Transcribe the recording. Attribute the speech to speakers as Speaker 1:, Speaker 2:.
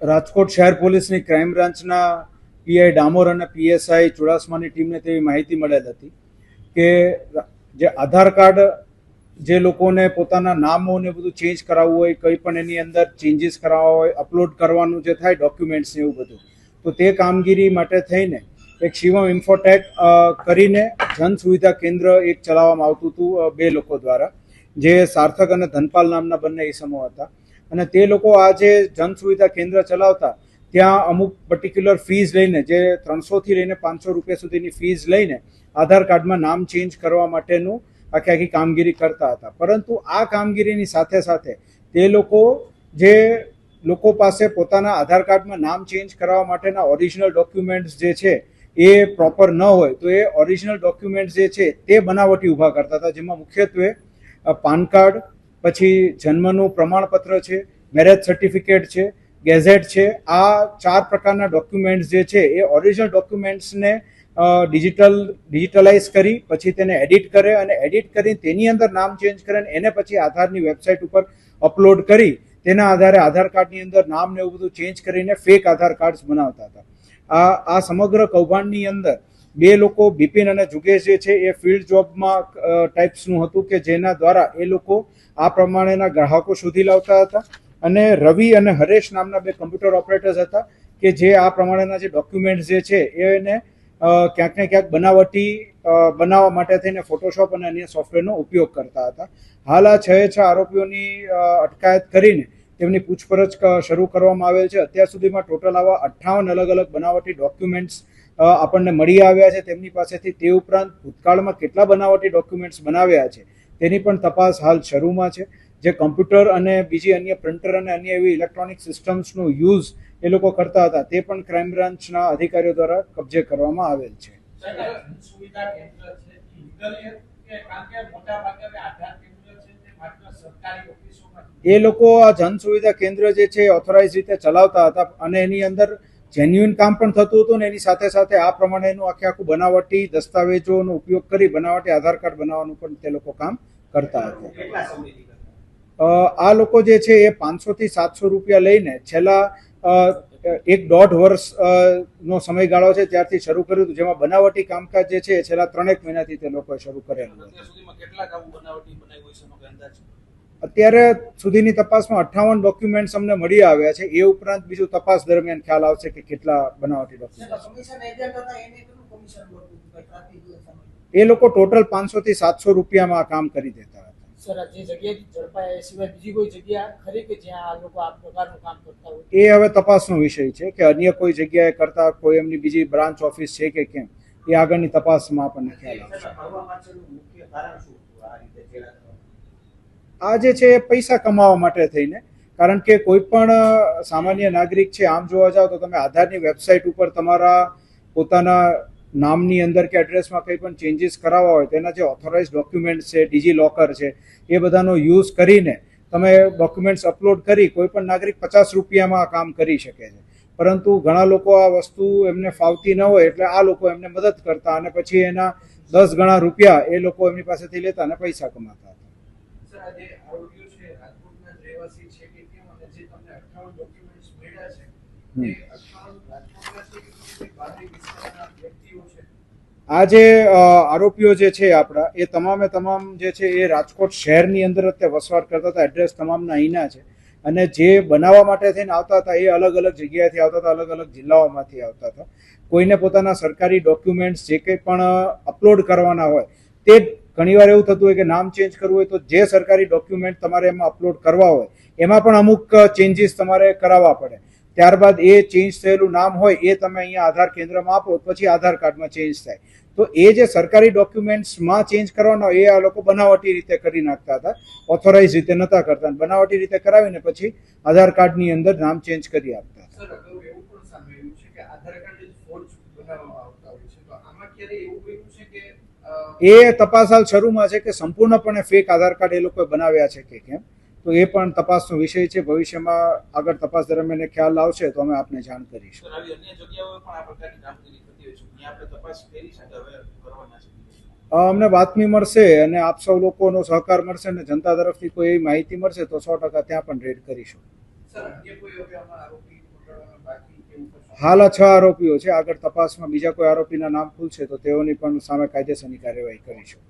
Speaker 1: રાજકોટ શહેર પોલીસની ક્રાઇમ બ્રાન્ચના પીઆઈ ડામોર અને પીએસઆઈ ચુડાસમાની ટીમને તેવી માહિતી મળેલ હતી કે જે આધાર કાર્ડ જે લોકોને પોતાના નામો ને બધું ચેન્જ કરાવવું હોય, કંઈ પણ એની અંદર ચેન્જીસ કરાવવા હોય અપલોડ કરવાનું જે થાય ડોક્યુમેન્ટ્સ ને એવું બધું. તો તે કામગીરી માટે થઈને એક શિવમ ઇન્ફોટેક કરીને જન સુવિધા કેન્દ્ર એક ચલાવવામાં આવતું હતું બે લોકો દ્વારા, જે સાર્થક અને ધનપાલ નામના બંને ઈસમો હતા. અને તે લોકો આ જે જન સુવિધા કેન્દ્ર ચલાવતા, ત્યાં અમુક પર્ટિક્યુલર ફીઝ લઈને, જે ત્રણસોથી લઈને પાંચસો રૂપિયા સુધીની ફીઝ લઈને આધાર કાર્ડમાં નામ ચેન્જ કરવા માટેનું આખી આખી કામગીરી કરતા હતા. પરંતુ આ કામગીરીની સાથે સાથે તે લોકો જે લોકો પાસે પોતાના આધાર કાર્ડમાં નામ ચેન્જ કરાવવા માટેના ઓરિજિનલ ડોક્યુમેન્ટ્સ જે છે, એ પ્રોપર ન હોય, તો એ ઓરિજિનલ ડોક્યુમેન્ટ્સ જે છે, તે બનાવટી ઊભા કરતા હતા. જેમાં મુખ્યત્વે પાન કાર્ડ પછી જન્મનું પ્રમાણપત્ર છે મેરેજ સર્ટિફિકેટ છે, ગેઝેટ છે, આ ચાર પ્રકારના ડોક્યુમેન્ટ્સ જે છે એ ઓરિજિનલ ડોક્યુમેન્ટ્સને ડિજિટલ ડિજિટલાઇઝ કરી, પછી તેને એડિટ કરે અને એડિટ કરી તેની અંદર નામ ચેન્જ કરે અને એને પછી આધારની વેબસાઇટ ઉપર અપલોડ કરી, તેના આધારે આધાર કાર્ડની અંદર નામ ને એવું બધું ચેન્જ કરીને ફેક આધાર કાર્ડ્સ બનાવતા હતા. આ આ સમગ્ર કૌભાંડની અંદર બે લોકો બિપિન અને જુગેશ જે છે એ ફિલ્ડ જોબમાં ટાઈપ્સનું હતું કે જેના દ્વારા એ લોકો આ પ્રમાણેના ગ્રાહકો શોધી લાવતા હતા. અને રવિ અને હરેશ નામના બે કમ્પ્યુટર ઓપરેટર્સ હતા કે જે આ પ્રમાણેના જે ડોક્યુમેન્ટ્સ જે છે એને ક્યાંક ને ક્યાંક બનાવટી બનાવવા માટે થઈને ફોટોશોપ અને અન્ય સોફ્ટવેરનો ઉપયોગ કરતા હતા. હાલ આ છ છ આરોપીઓની અટકાયત કરીને તેમની પૂછપરછ શરૂ કરવામાં આવેલ છે. અત્યાર સુધીમાં ટોટલ આવા અઠ્ઠાવન અલગ અલગ બનાવટી ડોક્યુમેન્ટ્સ આપણને મળી આવ્યા છે. તેમની પાસેથી તે ઉપરાંત ભૂતકાળમાં કેટલા બનાવટી ડોક્યુમેન્ટ્સ બનાવ્યા છે તેની પણ તપાસ હાલ શરૂમાં છે. જે કમ્પ્યુટર અને બીજી અન્ય પ્રિન્ટર અને અન્ય એવી ઇલેક્ટ્રોનિક સિસ્ટમ્સનો યુઝ એ લોકો કરતા હતા. તે પણ ક્રાઇમ બ્રાન્ચના અધિકારીઓ દ્વારા કબજે કરવામાં આવેલ છે.
Speaker 2: એ
Speaker 1: લોકો આ જન સુવિધા કેન્દ્ર જે છે ઓથોરાઇઝ રીતે ચલાવતા હતા અને એની અંદર જેન્યુઇન કામ પણ થતું હતું ને એની સાથે સાથે આ પ્રમાણેનું આખે આખું બનાવટી દસ્તાવેજોનો ઉપયોગ કરી બનાવટી આધાર કાર્ડ બનાવવાનું પણ તે લોકો કામ કરતા હતા. આ લોકો જે છે એ પાંચસોથી સાતસો રૂપિયા લઈને છેલ્લા એક દોઢ વર્ષ નો સમયગાળો છે ત્યારથી શરૂ કર્યું હતું. જેમાં બનાવટી કામકાજ જે છે એ છેલ્લા ત્રણેક મહિનાથી તે લોકોએ શરૂ કરેલું હતું.
Speaker 3: અત્યાર
Speaker 1: સુધીની તપાસમાં અઠ્ઠાવન ડોક્યુમેન્ટ્સ અમને મળી આવ્યા છે. એ ઉપરાંત બીજું તપાસ દરમિયાન ખ્યાલ આવશે કે કેટલા બનાવટી ડોક્યુમેન્ટ એ લોકો ટોટલ પાંચસો થી સાતસો રૂપિયામાં આ કામ કરી દેતા હતા.
Speaker 4: જે જગ્યાએ એ સિવાય બીજી કોઈ જગ્યા ખરી કે જ્યાં આ લોકો આ પ્રકારનું કામ કરતા હોય?
Speaker 1: એ હવે તપાસનો વિષય છે કે અન્ય કોઈ જગ્યાએ કરતા કોઈ એમની બીજી બ્રાન્ચ ઓફિસ છે કે કેમ? એ આગળની તપાસમાં આપણને ખ્યાલ આવશે.
Speaker 5: આ
Speaker 1: જે છે એ પૈસા કમાવા માટે થઈને, કારણ કે કોઈ પણ સામાન્ય નાગરિક છે, આમ જોવા જાવ તો તમે આધારની વેબસાઇટ ઉપર તમારા પોતાના નામની અંદર કે એડ્રેસમાં કંઈ પણ ચેન્જીસ કરાવવા હોય, તેના જે ઓથોરાઇઝ ડોક્યુમેન્ટ્સ છે ડીજી લોકર છે, એ બધાનો યુઝ કરીને તમે ડોક્યુમેન્ટ્સ અપલોડ કરી કોઈ પણ નાગરિક પચાસ રૂપિયામાં કામ કરી શકે છે. પરંતુ ઘણા લોકો આ વસ્તુ એમને ફાવતી ન હોય એટલે આ લોકો એમને મદદ કરતા અને પછી એના દસ ગણા રૂપિયા એ લોકો એમની પાસેથી લેતા અને પૈસા કમાતા હતા.
Speaker 2: આ જે આરોપીઓ છે રાજકોટના રહેવાસી છે કે કેમ અને જે તમને અઠ્ઠાવન ડોક્યુમેન્ટ્સ મળ્યા છે તે અઠ્ઠાવન રાજકોટના છે કે બહારની વિસ્તારના વ્યક્તિઓ છે?
Speaker 1: આ જે આરોપીઓ જે છે આપણા એ તમામે તમામ જે છે એ રાજકોટ શહેરની અંદર તે વસવાટ કરતા હતા એડ્રેસ તમામના અહીંના છે. અને જે બનાવવા માટે થઈને આવતા હતા એ અલગ અલગ જગ્યાએથી આવતા હતા અલગ અલગ જિલ્લાઓમાંથી આવતા હતા. કોઈને પોતાના સરકારી ડોક્યુમેન્ટ્સ જે કંઈ પણ અપલોડ કરવાના હોય તે ઘણીવાર એવું થતું હોય કે નામ ચેન્જ કરવું હોય તો જે સરકારી ડોક્યુમેન્ટ તમારે એમાં અપલોડ કરવા હોય, એમાં પણ અમુક ચેન્જીસ તમારે કરાવવા પડે. ત્યારબાદ એ ચેન્જ થયેલું નામ હોય, એ તમે અહીંયા આધાર કેન્દ્રમાં આપો, પછી આધાર કાર્ડમાં ચેન્જ થાય. તો એ જે સરકારી ડોક્યુમેન્ટ્સમાં ચેન્જ કરવાનો એ આ લોકો બનાવટી રીતે કરી નાખતા હતા ઓથોરાઇઝ રીતે નહોતા કરતા. બનાવટી રીતે કરાવીને પછી આધાર કાર્ડની અંદર નામ ચેન્જ કરી આપતા હતા. એ તપાસ હાલ શરૂમાં છે કે સંપૂર્ણપણે ફેક આધાર કાર્ડ એ લોકોએ બનાવ્યા છે કે કેમ? તો એ પણ તપાસનો વિષય છે. ભવિષ્યમાં આગળ તપાસ દરમિયાન ખ્યાલ આવશે તો અમે આપને જાણ કરીશું. અમને બાતમી મળશે અને આપ સૌ લોકોનો સહકાર મળશે અને જનતા તરફથી કોઈ એવી માહિતી મળશે તો સો ટકા ત્યાં પણ રેડ કરીશું. હાલ છ આરોપીઓ છે. આગળ તપાસમાં બીજા કોઈ આરોપીના નામ ખુલશે તો તેઓની પણ સામે કાયદેસરની કાર્યવાહી કરીશું.